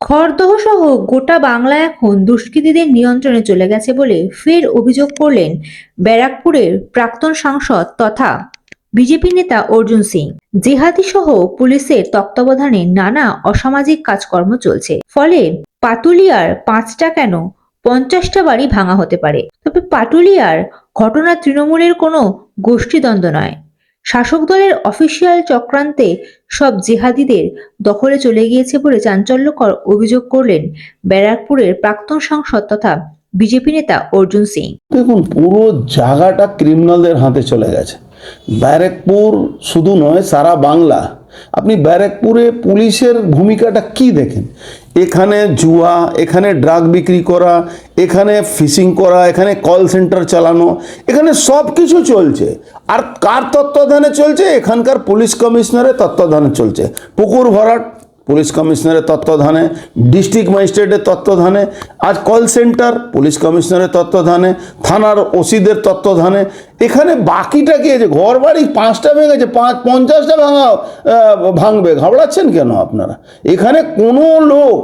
খড়দহ সহ গোটা বাংলা এখন দুষ্কৃতীদের নিয়ন্ত্রণে চলে গেছে বলে ফের অভিযোগ করলেন ব্যারাকপুরের প্রাক্তন সাংসদ তথা বিজেপি নেতা অর্জুন সিং। জেহাদি সহ পুলিশের তত্ত্বাবধানে নানা অসামাজিক কাজকর্ম চলছে। ফলে পাতুলিয়ার পাঁচটা কেন পঞ্চাশটা বাড়ি ভাঙা হতে পারে। তবে পাটুলিয়ার ঘটনা তৃণমূলের কোনো গোষ্ঠীদ্বন্দ্ব নয়। শাসক দলের অফিসিয়াল চক্রান্তে সব জেহাদিদের দখলে চলে গিয়েছে বলে চাঞ্চল্যকর অভিযোগ করলেন ব্যারাকপুরের প্রাক্তন সাংসদ তথা বিজেপি নেতা অর্জুন সিং। দেখুন, পুরো জায়গাটা ক্রিমিনালদের হাতে চলে গেছে। ব্যারাকপুর শুধু নয়, সারা বাংলা আপনি ব্যারাকপুরে পুলিশের ভূমিকাটা কি দেখেন? এখানে জুয়া, এখানে ড্রাগ বিক্রি করা, এখানে ফিশিং করা, এখানে কল সেন্টার চালানো, এখানে সব কিছু চলছে। আর কার তত্ত্বাবধানে চলছে? এখানকার পুলিশ কমিশনারের তত্ত্বাবধানে চলছে। পুকুর ভরাট পুলিশ কমিশনারের তত্ত্বাবধানে, ডিস্ট্রিক্ট ম্যাজিস্ট্রেটের তত্ত্বাবধানে আজ কল সেন্টার, পুলিশ কমিশনারের তত্ত্বাবধানে, থানার ওসিদের তত্ত্বাবধানে। এখানে বাকিটা কি আছে ঘর বাড়ি পাঁচটা ভেঙেছে পাঁচ, পঞ্চাশটা ভাঙা ভাঙবে, ঘাবড়াচ্ছেন কেন আপনারা? এখানে কোনো লোক,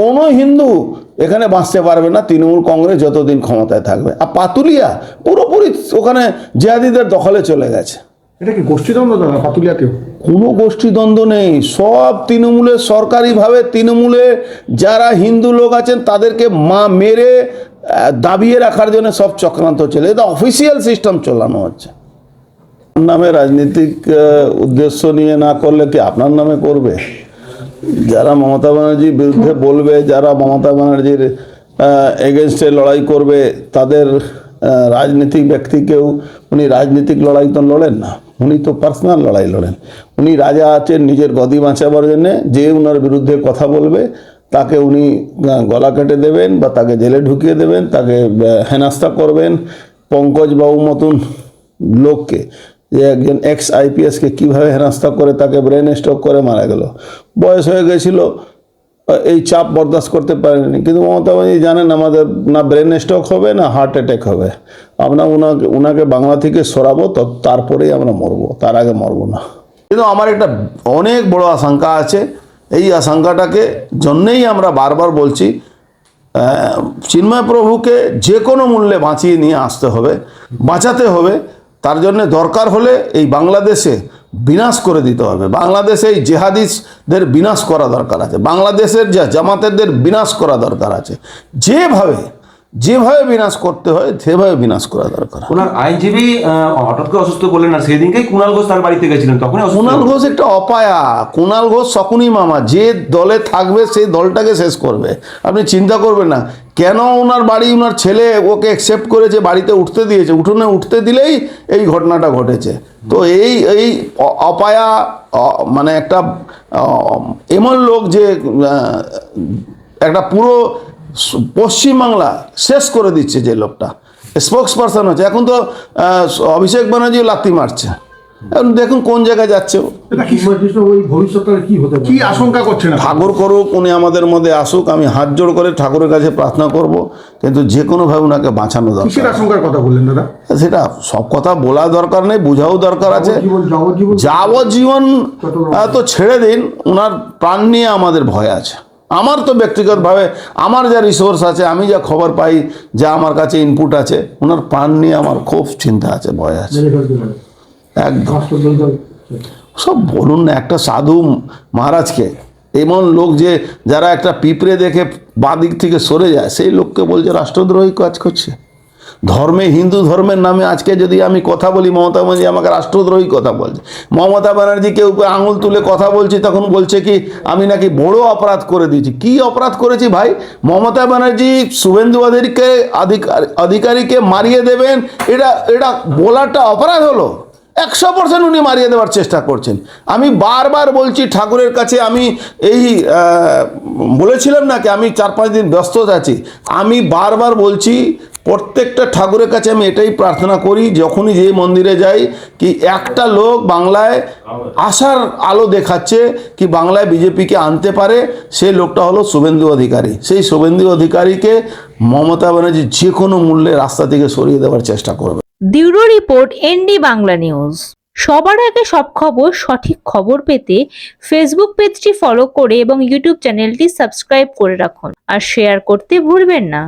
কোনো হিন্দু এখানে বাঁচতে পারবে না, তৃণমূল কংগ্রেস যতদিন ক্ষমতায় থাকবে। আর পাতুলিয়া পুরোপুরি ওখানে জেহাদিদের দখলে চলে গেছে। এটা কি গোষ্ঠীদ্বন্দ্ব দাদা পাতুলিয়াতেও কোনো গোষ্ঠীদ্বন্দ্ব নেই। সব তৃণমূলের সরকারিভাবে তৃণমূলে যারা হিন্দু লোক আছেন, তাদেরকে মা মেরে দাবিয়ে রাখার জন্য সব চক্রান্ত চলে। এটা অফিসিয়াল সিস্টেম চালানো হচ্ছে। নামে রাজনৈতিক উদ্দেশ্য নিয়ে না করলে কি আপনার নামে করবে? যারা মমতা ব্যানার্জির বিরুদ্ধে বলবে, যারা মমতা ব্যানার্জির এগেনস্টে লড়াই করবে, তাদের রাজনীতিক ব্যক্তিকেও উনি রাজনীতিক লড়াই তো লড়েন না। উনি তো পার্সোনাল লড়াই লড়েন। উনি রাজা আছেন, নিজের গদি বাঁচাবার জন্যে, যে উনার বিরুদ্ধে কথা বলবে, তাকে উনি গলা কেটে দেবেন বা তাকে জেলে ঢুকিয়ে দেবেন, তাকে হেনাস্তা করবেন পঙ্কজবাবু মতন লোককে। যে একজন এক্স আইপিএসকে কীভাবে হেনাস্তা করে, তাকে ব্রেন স্ট্রোক করে মারা গেল। বয়স হয়ে গেছিল এই চাপ বরদাস্ত করতে পারেনি কিন্তু মমতা ব্যানার্জি জানেন আমাদের না ব্রেন স্ট্রোক হবে, না হার্ট অ্যাটাক হবে। আমরা ওনাকে ওনাকে বাংলা থেকে সরাবো, তো, তারপরেই আমরা মরবো, তার আগে মরবো না। কিন্তু আমার একটা অনেক বড় আশঙ্কা আছে। এই আশঙ্কাটাকে জন্যেই আমরা বারবার বলছি চিন্ময় প্রভুকে যে কোনো মূল্যে বাঁচিয়ে নিয়ে আসতে হবে, বাঁচাতে হবে। তার জন্য দরকার হলে এই বাংলাদেশে বিনাশ করে দিতে হবে। বাংলাদেশে এই জেহাদিসদের বিনাশ করা দরকার আছে। বাংলাদেশের যা জামাতেদের বিনাশ করা দরকার আছে। যেভাবে যেভাবে বিনাশ করতে হয় সেভাবে বিনাশ করা দরকার। ওনার আইনজীবী হঠাৎ করে অসুস্থ বললেন না সেদিনকেই কুণাল ঘোষ তার বাড়িতে গেছিলেন তখন কুণাল ঘোষ একটা অপায়া। কুণাল ঘোষ শকুনি মামা যে দলে থাকবে সেই দলটাকে শেষ করবে। আপনি চিন্তা করবেন না কেন ওনার বাড়ি ওনার ছেলে ওকে অ্যাকসেপ্ট করেছে বাড়িতে উঠতে দিয়েছে? উঠোনে উঠতে দিলেই এই ঘটনাটা ঘটেছে। তো এই এই অপায়া মানে একটা এমন লোক যে একটা পুরো পশ্চিমবাংলা শেষ করে দিচ্ছে যে লোকটা। স্পোক্স পারসন হচ্ছে। এখন তো আহ, অভিষেক ব্যানার্জি লাত্তি মারছে। এখন দেখুন কোন জায়গায় যাচ্ছে কি আশঙ্কা করছেন ঠাকুর করুক উনি আমাদের মধ্যে আসুক আমি হাত জোড় করে ঠাকুরের কাছে প্রার্থনা করব কিন্তু যে কোনোভাবে ওনাকে বাঁচানো দরকার। আশঙ্কার কথা বললেন দাদা? সেটা সব কথা বলা দরকার নেই বোঝাও দরকার আছে। যাবজ্জীবন তো ছেড়ে দিন ওনার প্রাণ নিয়ে আমাদের ভয় আছে। আমার তো ব্যক্তিগতভাবে আমার যা রিসোর্স আছে আমি যা খবর পাই যা আমার কাছে ইনপুট আছে ওনার প্রাণ নিয়ে আমার খুব চিন্তা আছে ভয় আছে। একদম। সব বলুন না একটা সাধু মহারাজকে এমন লোক যে যারা একটা পিঁপড়ে দেখে বাদিক থেকে সরে যায় সেই লোককে বলছে রাষ্ট্রদ্রোহী কাজ করছে। ধর্মে, হিন্দু ধর্মের নামে আজকে যদি আমি কথা বলি, মমতা ব্যানার্জি আমাকে রাষ্ট্রদ্রোহী কথা বলছে। মমতা ব্যানার্জিকে কেউ আঙুল তুলে কথা বলছি, তখন বলছে কি, আমি নাকি বড় অপরাধ করে দিয়েছি। কি অপরাধ করেছি ভাই? মমতা ব্যানার্জি শুভেন্দু অধিকারীকে অধিকার অধিকারীকে মারিয়ে দেবেন, এটা এটা বলাটা অপরাধ হলো। একশো পার্সেন্ট উনি মারিয়ে দেওয়ার চেষ্টা করছেন। আমি বারবার বলছি, ঠাকুরের কাছে আমি এই বলেছিলাম নাকি আমি চার পাঁচ দিন ব্যস্ত আছি। আমি বারবার বলছি প্রত্যেকটা ঠাকুরের কাছে আমি এটাই প্রার্থনা করি, যখনই যে মন্দিরে যাই, কি একটা লোক বাংলায় আশার আলো দেখাচ্ছে কি বাংলায় বিজেপিকে আনতে পারে সেই লোকটা হলো শুভেন্দু অধিকারী। সেই শুভেন্দু অধিকারীকে মমতা ব্যানার্জি যে কোনো মূল্যে রাস্তা থেকে সরিয়ে দেওয়ার চেষ্টা করবে। Bureau report, ND Bangla news. সবার আগে সব খবর, সঠিক খবর পেতে ফেসবুক পেজটি ফলো করে এবং ইউটিউব চ্যানেলটি সাবস্ক্রাইব করে রাখুন। আর শেয়ার করতে ভুলবেন না।